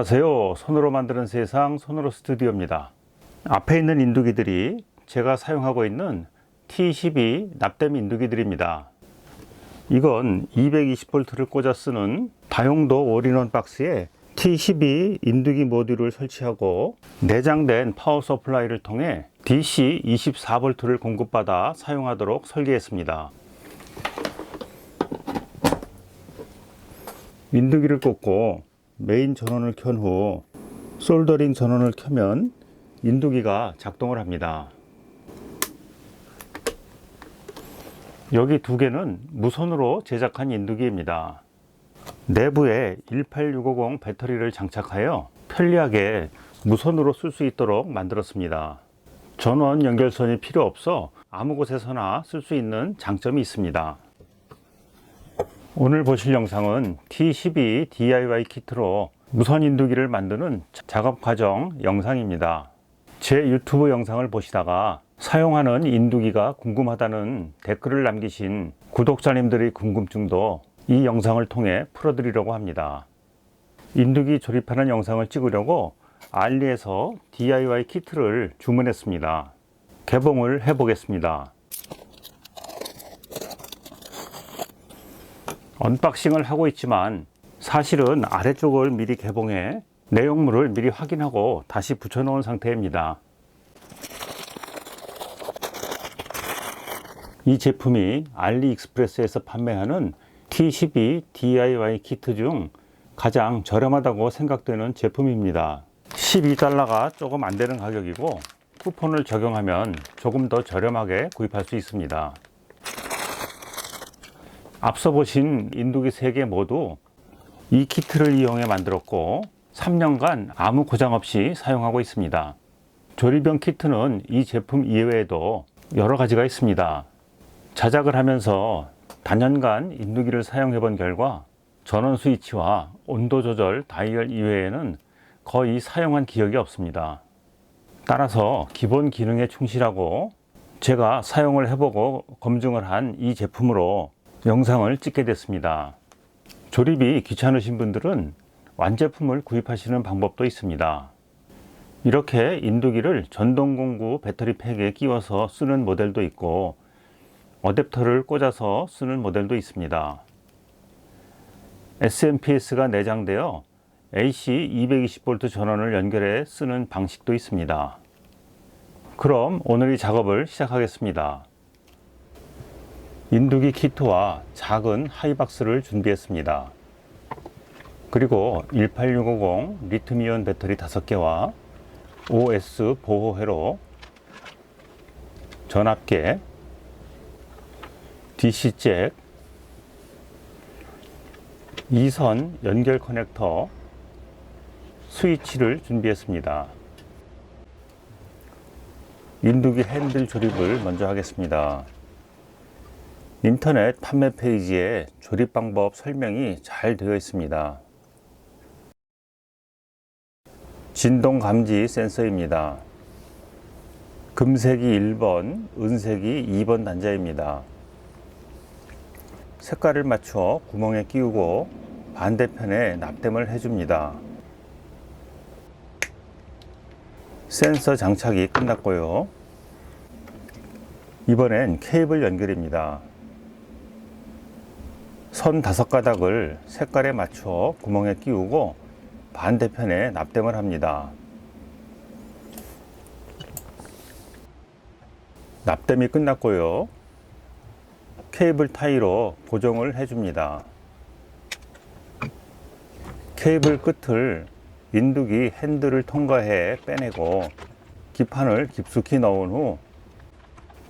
안녕하세요. 손으로 만드는 세상 손으로 스튜디오입니다. 앞에 있는 인두기들이 제가 사용하고 있는 T12 납땜 인두기들입니다. 이건 220V를 꽂아 쓰는 다용도 올인원 박스에 T12 인두기 모듈을 설치하고 내장된 파워 서플라이를 통해 DC 24V를 공급받아 사용하도록 설계했습니다. 인두기를 꽂고 메인 전원을 켠 후 솔더링 전원을 켜면 인두기가 작동을 합니다. 여기 두 개는 무선으로 제작한 인두기입니다. 내부에 18650 배터리를 장착하여 편리하게 무선으로 쓸 수 있도록 만들었습니다. 전원 연결선이 필요 없어 아무 곳에서나 쓸 수 있는 장점이 있습니다. 오늘 보실 영상은 T12 DIY 키트로 무선 인두기를 만드는 작업 과정 영상입니다. 제 유튜브 영상을 보시다가 사용하는 인두기가 궁금하다는 댓글을 남기신 구독자님들의 궁금증도 이 영상을 통해 풀어드리려고 합니다. 인두기 조립하는 영상을 찍으려고 알리에서 DIY 키트를 주문했습니다. 개봉을 해보겠습니다. 언박싱을 하고 있지만 사실은 아래쪽을 미리 개봉해 내용물을 미리 확인하고 다시 붙여놓은 상태입니다. 이 제품이 알리익스프레스에서 판매하는 T12 DIY 키트 중 가장 저렴하다고 생각되는 제품입니다. 12달러가 조금 안 되는 가격이고 쿠폰을 적용하면 조금 더 저렴하게 구입할 수 있습니다. 앞서 보신 인두기 3개 모두 이 키트를 이용해 만들었고 3년간 아무 고장 없이 사용하고 있습니다. 조립용 키트는 이 제품 이외에도 여러 가지가 있습니다. 자작을 하면서 단연간 인두기를 사용해 본 결과 전원 스위치와 온도 조절 다이얼 이외에는 거의 사용한 기억이 없습니다. 따라서 기본 기능에 충실하고 제가 사용을 해보고 검증을 한 이 제품으로 영상을 찍게 됐습니다. 조립이 귀찮으신 분들은 완제품을 구입하시는 방법도 있습니다. 이렇게 인두기를 전동공구 배터리 팩에 끼워서 쓰는 모델도 있고 어댑터를 꽂아서 쓰는 모델도 있습니다. SMPS가 내장되어 AC 220V 전원을 연결해 쓰는 방식도 있습니다. 그럼 오늘 이 작업을 시작하겠습니다. 인두기 키트와 작은 하이박스를 준비했습니다. 그리고 18650 리튬이온 배터리 5개와 OS 보호 회로, 전압계, DC 잭, 2선 연결 커넥터, 스위치를 준비했습니다. 인두기 핸들 조립을 먼저 하겠습니다. 인터넷 판매 페이지에 조립 방법 설명이 잘 되어 있습니다. 진동 감지 센서입니다. 금색이 1번, 은색이 2번 단자입니다. 색깔을 맞춰 구멍에 끼우고 반대편에 납땜을 해줍니다. 센서 장착이 끝났고요. 이번엔 케이블 연결입니다. 선 다섯 가닥을 색깔에 맞춰 구멍에 끼우고 반대편에 납땜을 합니다. 납땜이 끝났고요. 케이블 타이로 고정을 해줍니다. 케이블 끝을 인두기 핸들을 통과해 빼내고 기판을 깊숙이 넣은 후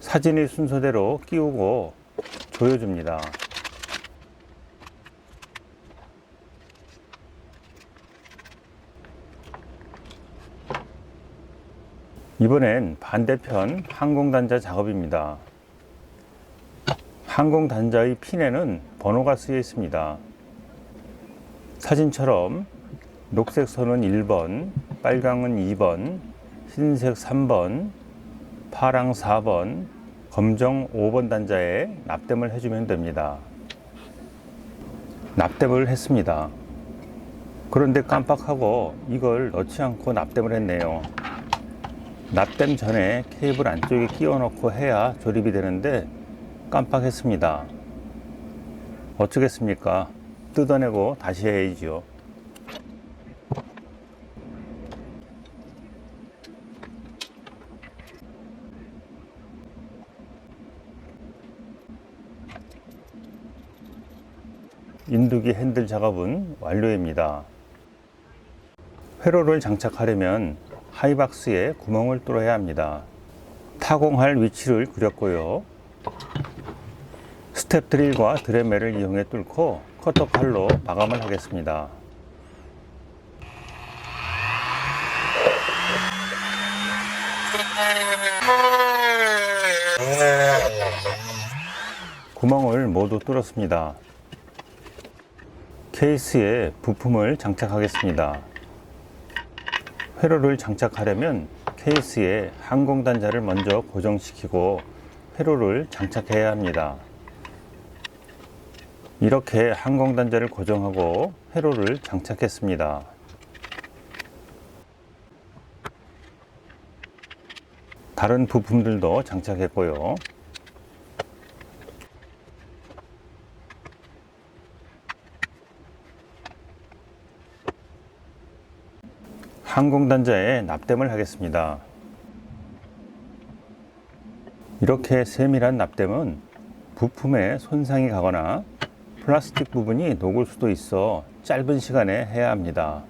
사진의 순서대로 끼우고 조여줍니다. 이번엔 반대편 항공단자 작업입니다. 항공단자의 핀에는 번호가 쓰여 있습니다. 사진처럼 녹색 선은 1번, 빨강은 2번, 흰색 3번, 파랑 4번, 검정 5번 단자에 납땜을 해주면 됩니다. 납땜을 했습니다. 그런데 깜빡하고 이걸 넣지 않고 납땜을 했네요. 납땜 전에 케이블 안쪽에 끼워 넣고 해야 조립이 되는데 깜빡했습니다. 어쩌겠습니까? 뜯어내고 다시 해야지요. 인두기 핸들 작업은 완료입니다. 회로를 장착하려면 하이박스에 구멍을 뚫어야 합니다. 타공할 위치를 그렸고요. 스텝 드릴과 드레멜을 이용해 뚫고 커터 칼로 마감을 하겠습니다. 구멍을 모두 뚫었습니다. 케이스에 부품을 장착하겠습니다. 회로를 장착하려면 케이스에 항공단자를 먼저 고정시키고 회로를 장착해야 합니다. 이렇게 항공단자를 고정하고 회로를 장착했습니다. 다른 부품들도 장착했고요. 항공단자에 납땜을 하겠습니다. 이렇게 세밀한 납땜은 부품에 손상이 가거나 플라스틱 부분이 녹을 수도 있어 짧은 시간에 해야 합니다.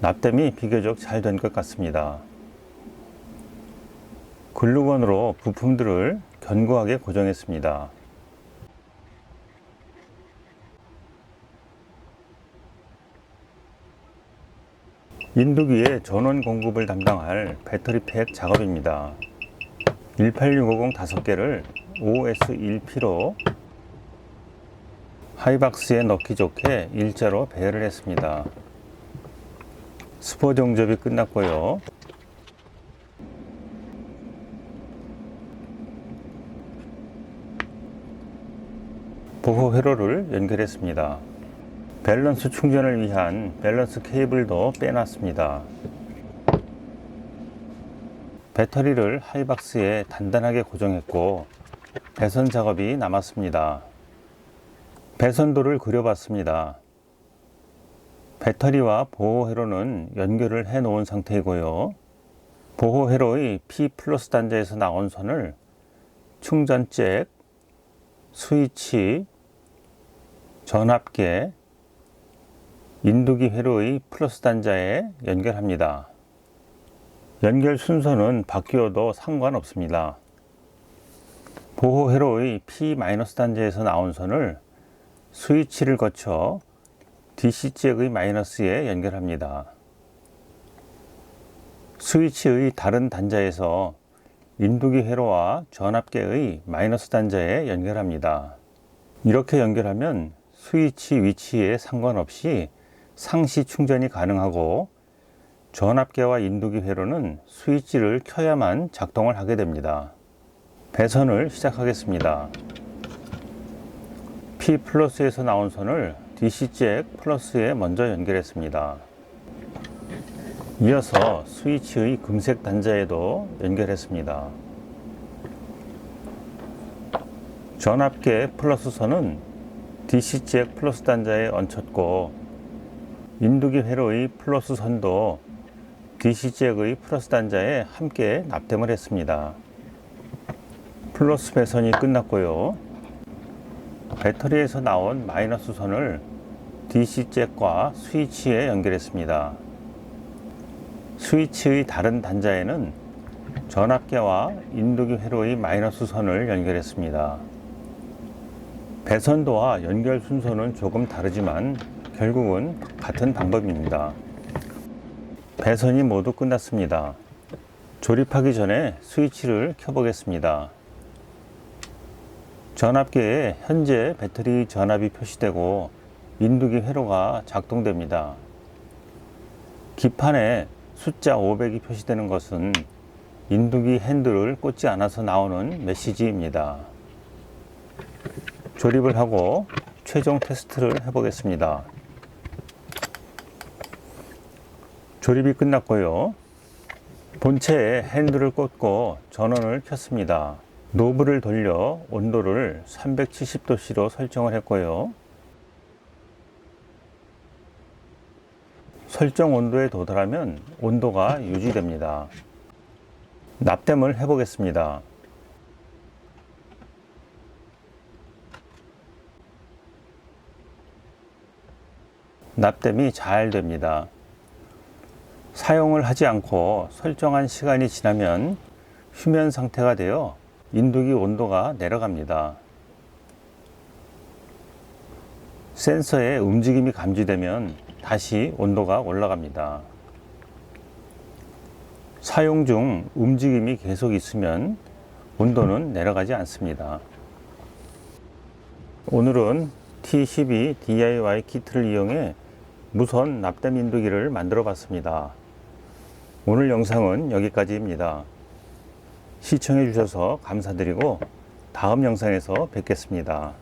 납땜이 비교적 잘 된 것 같습니다. 글루건으로 부품들을 견고하게 고정했습니다. 인두기의 전원 공급을 담당할 배터리 팩 작업입니다. 18650 5개를 OS1P로 하이박스에 넣기 좋게 일자로 배열을 했습니다. 스포 정접이 끝났고요. 보호 회로를 연결했습니다. 밸런스 충전을 위한 밸런스 케이블도 빼놨습니다. 배터리를 하이박스에 단단하게 고정했고 배선 작업이 남았습니다. 배선도를 그려봤습니다. 배터리와 보호 회로는 연결을 해 놓은 상태이고요. 보호 회로의 P 플러스 단자에서 나온 선을 충전 잭, 스위치, 전압계, 인두기 회로의 플러스 단자에 연결합니다. 연결 순서는 바뀌어도 상관없습니다. 보호 회로의 P- 단자에서 나온 선을 스위치를 거쳐 DC 잭의 마이너스에 연결합니다. 스위치의 다른 단자에서 인두기 회로와 전압계의 마이너스 단자에 연결합니다. 이렇게 연결하면 스위치 위치에 상관없이 상시 충전이 가능하고 전압계와 인두기 회로는 스위치를 켜야만 작동을 하게 됩니다. 배선을 시작하겠습니다. P 플러스에서 나온 선을 DC 잭 플러스에 먼저 연결했습니다. 이어서 스위치의 금색 단자에도 연결했습니다. 전압계 플러스 선은 DC 잭 플러스 단자에 얹혔고 인두기 회로의 플러스 선도 DC 잭의 플러스 단자에 함께 납땜을 했습니다. 플러스 배선이 끝났고요. 배터리에서 나온 마이너스 선을 DC 잭과 스위치에 연결했습니다. 스위치의 다른 단자에는 전압계와 인두기 회로의 마이너스 선을 연결했습니다. 배선도와 연결 순서는 조금 다르지만 결국은 같은 방법입니다. 배선이 모두 끝났습니다. 조립하기 전에 스위치를 켜보겠습니다. 전압계에 현재 배터리 전압이 표시되고 인두기 회로가 작동됩니다. 기판에 숫자 500이 표시되는 것은 인두기 핸들을 꽂지 않아서 나오는 메시지입니다. 조립을 하고 최종 테스트를 해보겠습니다. 조립이 끝났고요. 본체에 핸들을 꽂고 전원을 켰습니다. 노브를 돌려 온도를 370도씨로 설정을 했고요. 설정 온도에 도달하면 온도가 유지됩니다. 납땜을 해보겠습니다. 납땜이 잘 됩니다. 사용을 하지 않고 설정한 시간이 지나면 휴면 상태가 되어 인두기 온도가 내려갑니다. 센서의 움직임이 감지되면 다시 온도가 올라갑니다. 사용 중 움직임이 계속 있으면 온도는 내려가지 않습니다. 오늘은 T12 DIY 키트를 이용해 무선 납땜 인두기를 만들어 봤습니다. 오늘 영상은 여기까지입니다. 시청해 주셔서 감사드리고 다음 영상에서 뵙겠습니다.